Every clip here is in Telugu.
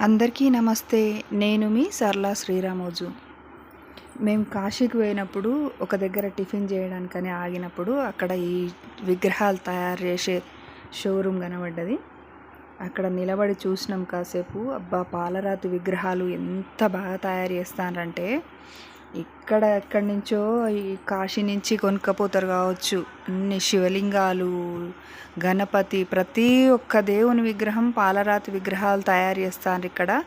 అందరికీ నమస్తే నేను మీ సర్లా శ్రీరామోజు. మేము కాశీకి పోయినప్పుడు ఒక దగ్గర టిఫిన్ చేయడానికని ఆగినప్పుడు అక్కడ ఈ విగ్రహాలు తయారు చేసే షోరూమ్ కనబడ్డది. అక్కడ నిలబడి చూసినాం కాసేపు అబ్బా పాలరాతి విగ్రహాలు ఎంత బాగా తయారు చేస్తారంటే ఇక్కడ ఎక్కడి నుంచో ఈ కాశీ నుంచి కొనుక్కపోతారు కావచ్చు. అన్ని శివలింగాలు గణపతి ప్రతి ఒక్క దేవుని విగ్రహం పాలరాతి విగ్రహాలు తయారు చేస్తారు ఇక్కడ.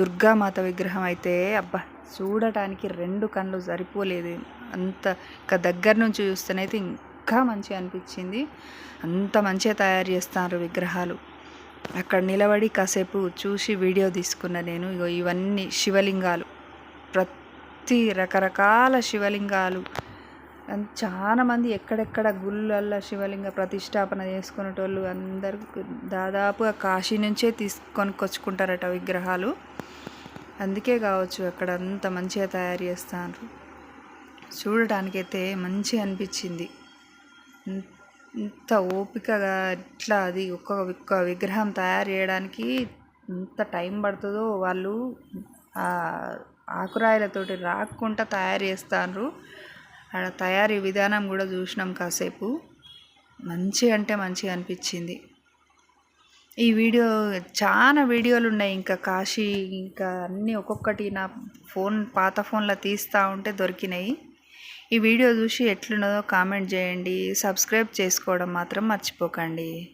దుర్గామాత విగ్రహం అయితే అబ్బా చూడటానికి రెండు కళ్ళు సరిపోలేదు. అంత ఇక దగ్గర నుంచి చూస్తేనైతే ఇంకా మంచిగా అనిపించింది. అంత మంచిగా తయారు చేస్తారు విగ్రహాలు. అక్కడ నిలబడి కాసేపు చూసి వీడియో తీసుకున్న నేను. ఇగో ఇవన్నీ శివలింగాలు. ప్రతి రకరకాల శివలింగాలు. చాలామంది ఎక్కడెక్కడ గుళ్ళల్లో శివలింగ ప్రతిష్టాపన చేసుకునేటోళ్ళు అందరూ దాదాపుగా కాశీ నుంచే తీసుకొని కొచ్చుకుంటారట విగ్రహాలు. అందుకే కావచ్చు అక్కడ అంత మంచిగా తయారు చేస్తారు చూడటానికైతే మంచిగా అనిపించింది. ఇంత ఓపికగా ఎట్లా అది ఒక్క ఒక్క విగ్రహం తయారు చేయడానికి ఎంత టైం పడుతుందో వాళ్ళు ఆకురాయలతోటి రాక్కుంటా తయారు చేస్తారు ఆడ తయారీ విధానం కూడా చూసినాం కాసేపు. మంచి అంటే మంచిగా అనిపించింది. ఈ వీడియో చాలా వీడియోలు ఉన్నాయి. ఇంకా కాశీ ఇంకా అన్నీ ఒక్కొక్కటి నా ఫోన్ పాత ఫోన్లో తీస్తూ ఉంటే దొరికినాయి. ఈ వీడియో చూసి ఎట్లున్నదో కామెంట్ చేయండి. సబ్స్క్రైబ్ చేసుకోవడం మాత్రం మర్చిపోకండి.